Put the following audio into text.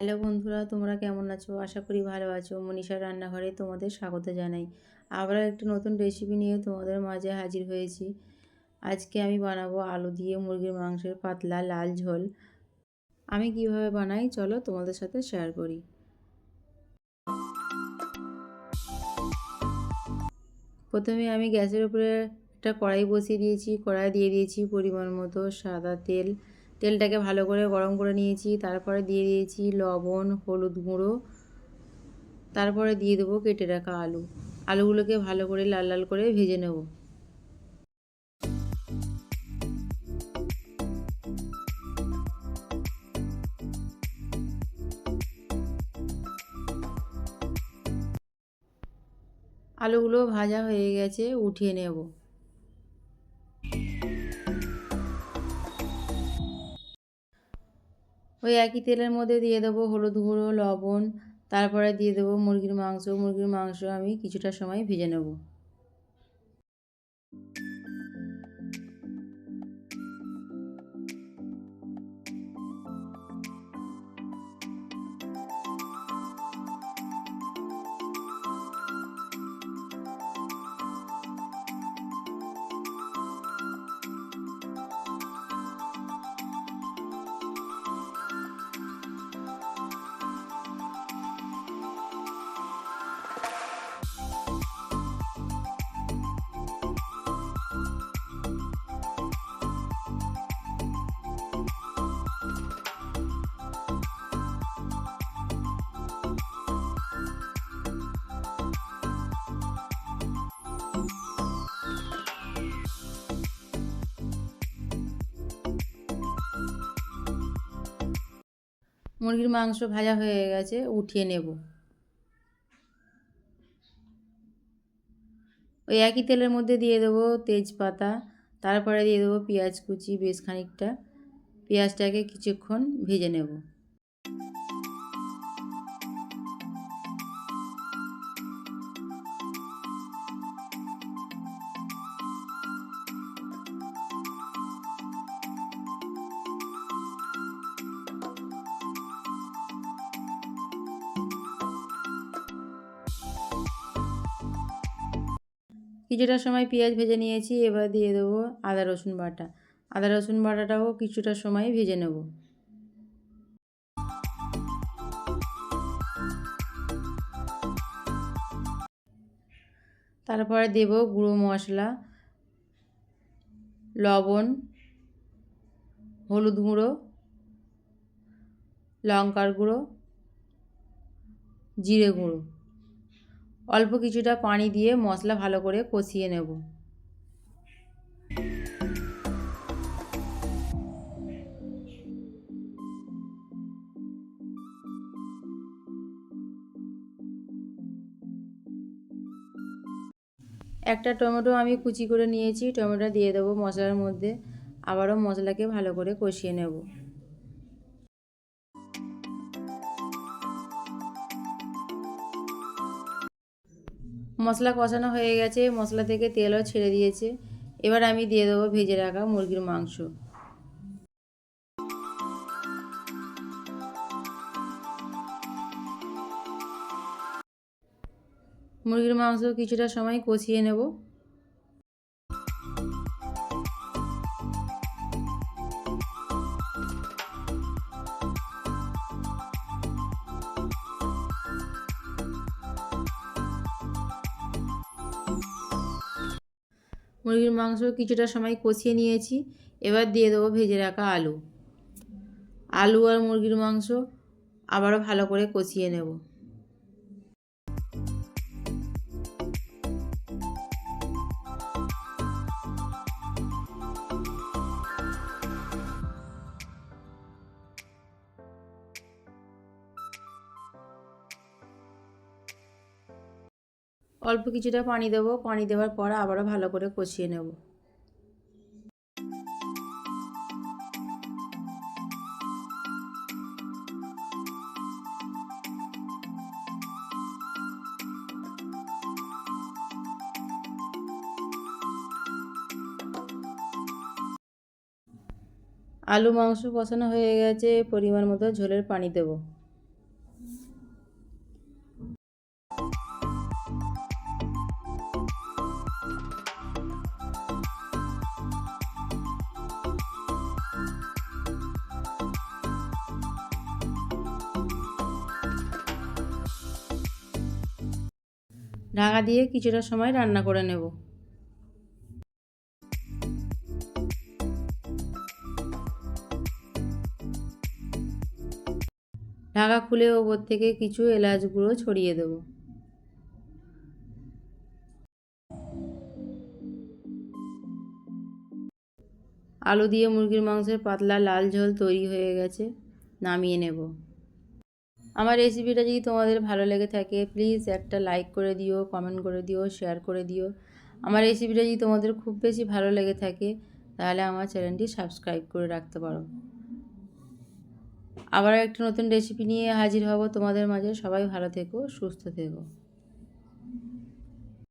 Hello বন্ধুরা, তোমরা কেমন আছো? আশা করি ভালো আছো। মনীষার রান্নাঘরে তোমাদের স্বাগত জানাই। আবারও একটি নতুন রেসিপি নিয়ে তোমাদের মাঝে হাজির হয়েছি। আজকে আমি বানাবো আলু দিয়ে মুরগির মাংসের পাতলা লাল ঝোল। আমি কীভাবে বানাই চলো তোমাদের সাথে শেয়ার করি। প্রথমে আমি গ্যাসের উপরে একটা কড়াই বসিয়ে দিয়েছি। কড়াই দিয়ে দিয়েছি পরিমাণ মতো সাদা তেল তেলটাকে ভালো করে গরম করে নিয়েছি, তারপরে দিয়ে দিয়েছি লবণ, হলুদ গুঁড়ো, তারপরে দিয়ে দেবো কেটে রাখা আলু। আলুগুলোকে ভালো করে লাল লাল করে ভেজে নেব। আলুগুলো ভাজা হয়ে গেছে, উঠিয়ে নেব। ওই একই তেলের মধ্যে দিয়ে দেবো হলুদ গুঁড়ো, লবণ, তারপরে দিয়ে দেবো মুরগির মাংস। মুরগির মাংস আমি কিছুটা সময় ভেজে নেব। মুরগির মাংস ভাজা হয়ে গেছে, উঠিয়ে নেব। ওই একই তেলের মধ্যে দিয়ে দেবো তেজপাতা, তারপরে দিয়ে দেবো পেঁয়াজ কুচি বেশ খানিকটা। পেঁয়াজটাকে কিছুক্ষণ ভেজে নেব। কিছুটা সময় পেঁয়াজ ভেজে নিয়েছি, এবার দিয়ে দেবো আদা, রসুন বাটা। আদা, রসুন বাটাটাও কিছুটা সময় ভেজে নেব। তারপরে দেব গুঁড়ো মশলা, লবণ, হলুদ গুঁড়ো, লঙ্কার গুঁড়ো, জিরে গুঁড়ো। অল্প কিছুটা পানি দিয়ে মশলা ভালো করে কষিয়ে নেব। একটা টমেটো আমি কুচি করে নিয়েছি টমেটো দিয়ে দেবো মশলার মধ্যে। আবারও মশলাকে ভালো করে কষিয়ে নেব। মশলা কষানো হয়ে গেছে, মশলা থেকে তেলও ছেড়ে দিয়েছে। এবার আমি দিয়ে দেবো ভেজে রাখা মুরগির মাংস। মুরগির মাংস কিছুটা সময় কষিয়ে নেব। মুরগির মাংস কিছুটা সময় কষিয়ে নিয়েছি। এবার দিয়ে দেবো ভেজে রাখা আলু। আলু আর মুরগির মাংস আবারও ভালো করে কষিয়ে নেব। অল্প কিছুটা পানি দেবো, পানি দেওয়ার পর আবারও ভালো করে কষিয়ে নেব। আলু মাংস কষানো হয়ে গেছে, পরিমাণ মতো ঝোলের পানি দেবো। ঢাকা দিয়ে কিছুটা সময় রান্না করে নেব। ঢাকা খুলে ওপর থেকে কিছু এলাচ গুঁড়ো ছড়িয়ে দেবো। আলু দিয়ে মুরগির মাংসের পাতলা লাল ঝোল তৈরি হয়ে গেছে, নামিয়ে নেব। আমার রেসিপিটা যদি তোমাদের ভালো লেগে থাকে প্লিজ একটা লাইক করে দিও কমেন্ট করে দিও শেয়ার করে দিও। আমার রেসিপিটা যদি তোমাদের খুব বেশি ভালো লেগে থাকে, তাহলে আমার চ্যানেলটি সাবস্ক্রাইব করে রাখতে পারো। আবার একটা নতুন রেসিপি নিয়ে হাজির হব তোমাদের মাঝে। সবাই ভালো থেকো, সুস্থ থেকো।